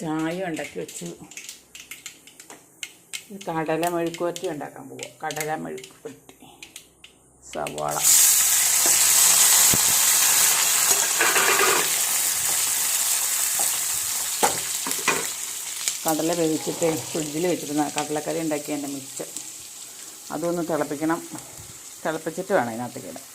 ചായ ഉണ്ടാക്കി വെച്ചു. കടല മെഴുക്കുവരട്ടി ഉണ്ടാക്കാൻ പോവുക കടല മെഴുക്കുവരട്ടി സവാള. കടല വേവിച്ചിട്ട് ഫ്രിഡ്ജിൽ വെച്ചിരുന്ന കടലക്കറി ഉണ്ടാക്കിയതിന്റെ മിച്ചം. അതൊന്ന് തിളപ്പിക്കണം. തിളപ്പിച്ചിട്ട് വേണം ഇതിനകത്തേക്ക് ഇടാൻ.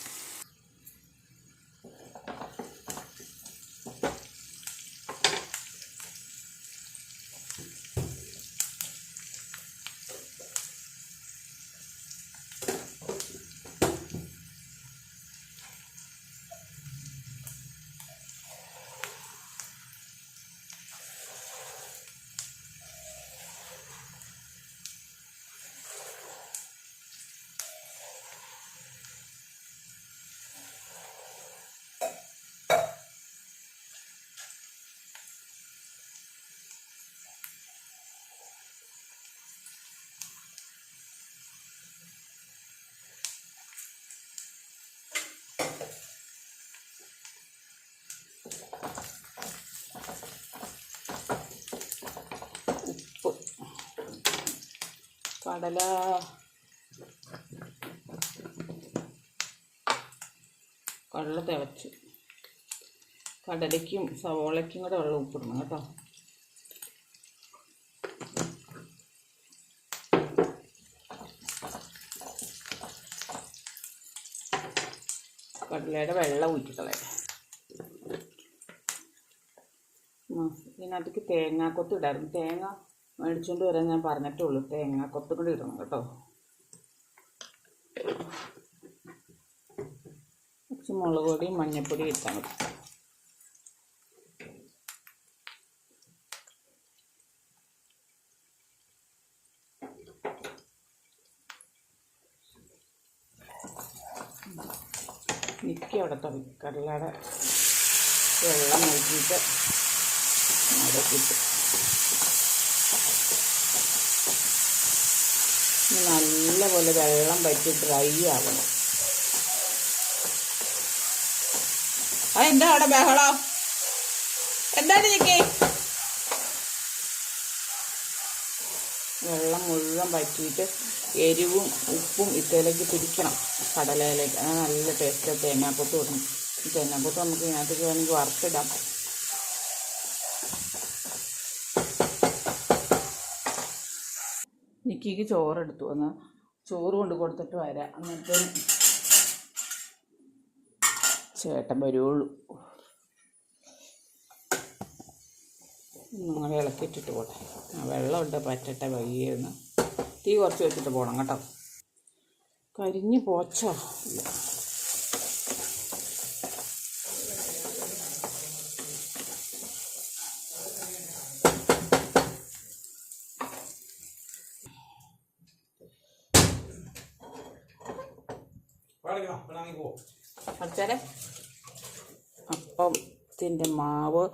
കടല. കടല തിളച്ചു. കടലയ്ക്കും സവോളയ്ക്കും കൂടെ വെള്ളം ഉപ്പിടണം കേട്ടോ. കടലയുടെ വെള്ളം ഊറ്റിക്കളയാം. ഇതിനകത്തേക്ക് തേങ്ങാക്കൊത്ത് ഇടായിരുന്നു തേങ്ങ മേടിച്ചുകൊണ്ട് വരാൻ ഞാൻ പറഞ്ഞിട്ടുള്ളൂ കൊത്തും കൂടി ഇടണം കേട്ടോ. കുറച്ച് മുളക് പൊടിയും മഞ്ഞൾപ്പൊടിയും ഇട്ടാൽ മതി. നിൽക്കി അവിടെ തുടങ്ങി വെള്ളം മടക്കിയിട്ട് ഇനി നല്ലപോലെ വെള്ളം പറ്റി ഡ്രൈ ആവണം. ആ എന്താ അവിടെ ബഹളം? എന്താണ് ചേക്കി വെള്ളം മുഴുവൻ പറ്റിയിട്ട് എരിവും ഉപ്പും ഇത്തയിലേക്ക് പിടിക്കണം. കടലയിലേക്ക്. നല്ല ടേസ്റ്റ് തേങ്ങാപ്പൊത്ത് ഇടണം. തേങ്ങാപ്പൊത്ത് നമുക്ക് ഇതിനകത്തേക്ക് വേണമെങ്കിൽ വറുത്തിടാം. നിക്കിക്ക് ചോറെടുത്തു. വന്ന് ചോറ് കൊണ്ട് കൊടുത്തിട്ട് വരാം. എന്നിട്ട് ചേട്ടൻ വരുള്ളൂ നിങ്ങൾ ഇളക്കിയിട്ടിട്ട് പോട്ടെ. വെള്ളമുണ്ട്. പറ്റട്ടെ വൈകിയെന്ന് തീ കുറച്ച് വെച്ചിട്ട് പോകണം കേട്ടോ. കരിഞ്ഞ് പോച്ചോ. അപ്പം അപ്പത്തിന്റെ മാവ്.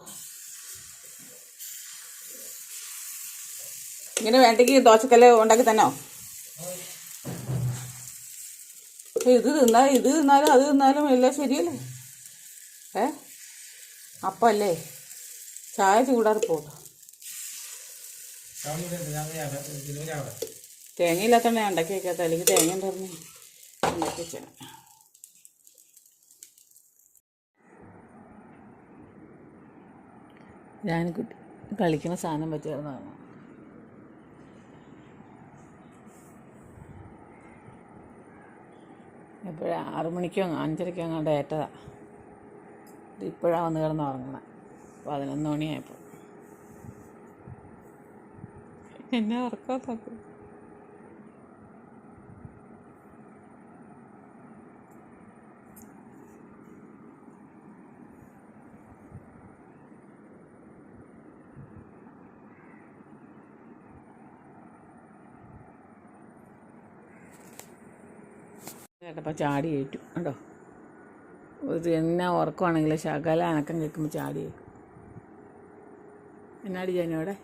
ഇങ്ങനെ വേണ്ടെങ്കിൽ ദോശക്കല്ല് ഉണ്ടാക്കി തന്നോ? ഇത് തിന്നാൽ ഇത് തിന്നാലും അത് തിന്നാലും എല്ലാം ശരിയല്ലേ? ഏ? അപ്പല്ലേ? ചായ ചൂടാറി പോട്ടോ തേങ്ങയില്ലാത്തന്നെ ഉണ്ടാക്കി വെക്കാത്ത അല്ലെങ്കിൽ തേങ്ങ ഉണ്ടായിരുന്നു. ഉണ്ടാക്കി വെച്ചാൽ ഞാൻ കുട്ടി കളിക്കുന്ന സാധനം പറ്റിയായിരുന്നതാണ് എപ്പോഴാ? ആറു മണിക്കോ അഞ്ചരയ്ക്കോ അങ്ങാണ്ട് ഏറ്റതാ. ഇപ്പോഴാണ് വന്ന് കിടന്ന് ഉറങ്ങണത് പതിനൊന്ന് മണിയായപ്പോൾ. എന്നെ ഉറക്കാൻ കേട്ടപ്പോൾ ചാടി ഏറ്റു. കേട്ടോ ഇത് എന്നാ ഉറക്കമാണെങ്കിലും ശകല അനക്കം കേൾക്കുമ്പോൾ ചാടി ഏറ്റു. എന്നാടി ഞാനിവിടെ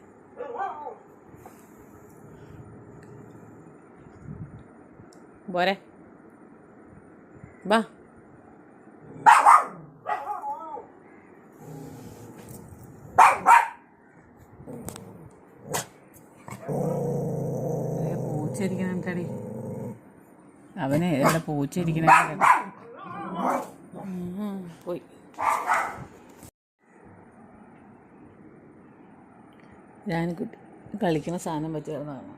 പോരെ. വാ. പൂച്ചരിക്കണം കേട്ടടി അവനെ ഇവിടെ പൂച്ചിരിക്കണ പോയി. ഞാൻ കളിക്കുന്ന സാധനം പറ്റിയിരുന്നതാണ്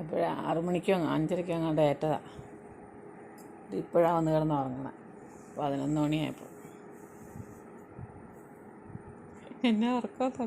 എപ്പോഴാ? ആറു മണിക്കോ അഞ്ചരക്കോ അങ്ങാണ്ട് ഏറ്റതാ. ഇപ്പോഴാണ് വന്ന് കിടന്ന് ഉറങ്ങണേ. പതിനൊന്ന് മണിയായപ്പോൾ എന്നെ ഉറക്കാത്ത